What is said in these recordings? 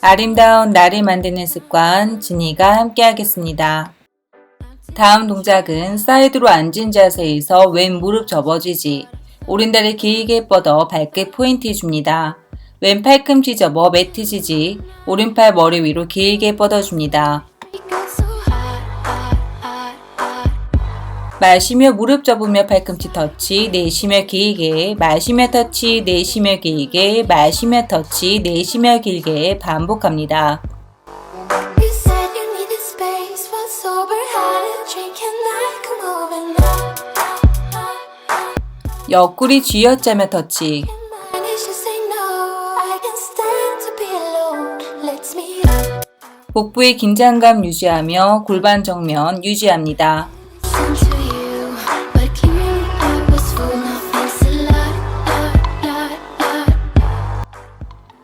아름다운 나를 만드는 습관 진이가 함께 하겠습니다. 다음 동작은 사이드로 앉은 자세에서 왼 무릎 접어주지 오른다리 길게 뻗어 발끝 포인트 줍니다. 왼 팔꿈치 접어 매트 지지 오른팔 머리 위로 길게 뻗어줍니다. 마시며 무릎 접으며 팔꿈치 터치 내쉬며 길게 마시며 터치 내쉬며 길게 마시며 터치 내쉬며 길게 반복합니다. 옆구리 쥐어짜며 터치. 복부의 긴장감 유지하며 골반 정면 유지합니다.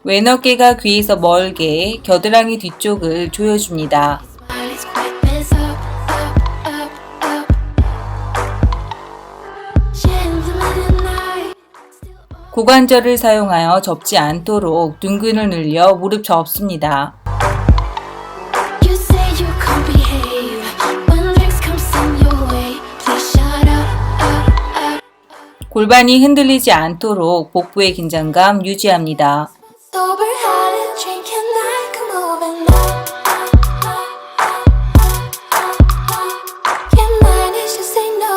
왼 어깨가 귀에서 멀게 겨드랑이 뒤쪽을 조여줍니다. 고관절을 사용하여 접지 않도록 둔근을 늘려 무릎 접습니다. 골반이 흔들리지 않도록 복부의 긴장감 유지합니다. Sober, had a drink, and I come over now. Your mind is just say no.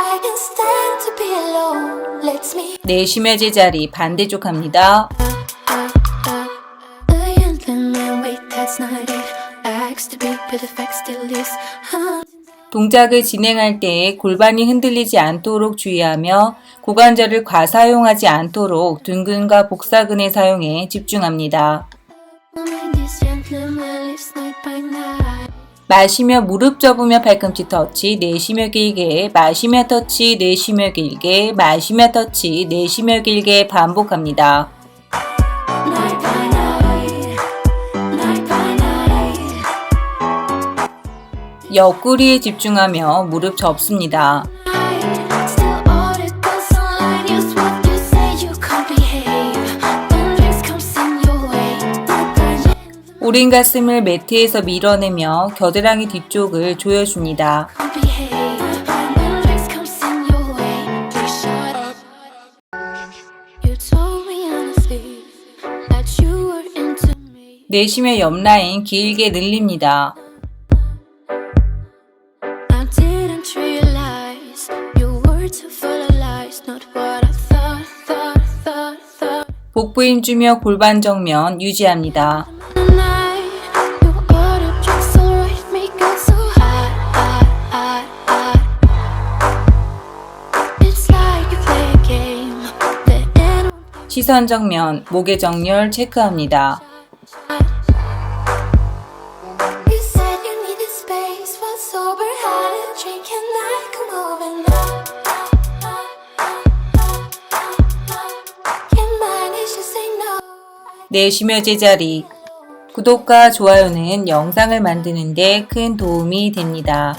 I can stand to be alone. Let's meet. 내쉬며 제자리 반대쪽 합니다. A gentleman, wait, that's not it. Acts to be, but the fact still is. Huh? 동작을 진행할 때 골반이 흔들리지 않도록 주의하며 고관절을 과사용하지 않도록 둔근과 복사근을 사용해 집중합니다. 마시며 무릎 접으며 팔꿈치 터치, 내쉬며 길게, 마시며 터치, 내쉬며 길게, 마시며 터치, 내쉬며 길게 반복합니다. 옆구리에 집중하며 무릎 접습니다. 오른 가슴을 매트에서 밀어내며 겨드랑이 뒤쪽을 조여줍니다. 내쉬며 옆 라인 길게 늘립니다. 복부 힘주며 골반 정면 유지합니다. 시선 정면, 목의 정렬 체크합니다. 내쉬며 제자리. 구독과 좋아요는 영상을 만드는 데 큰 도움이 됩니다.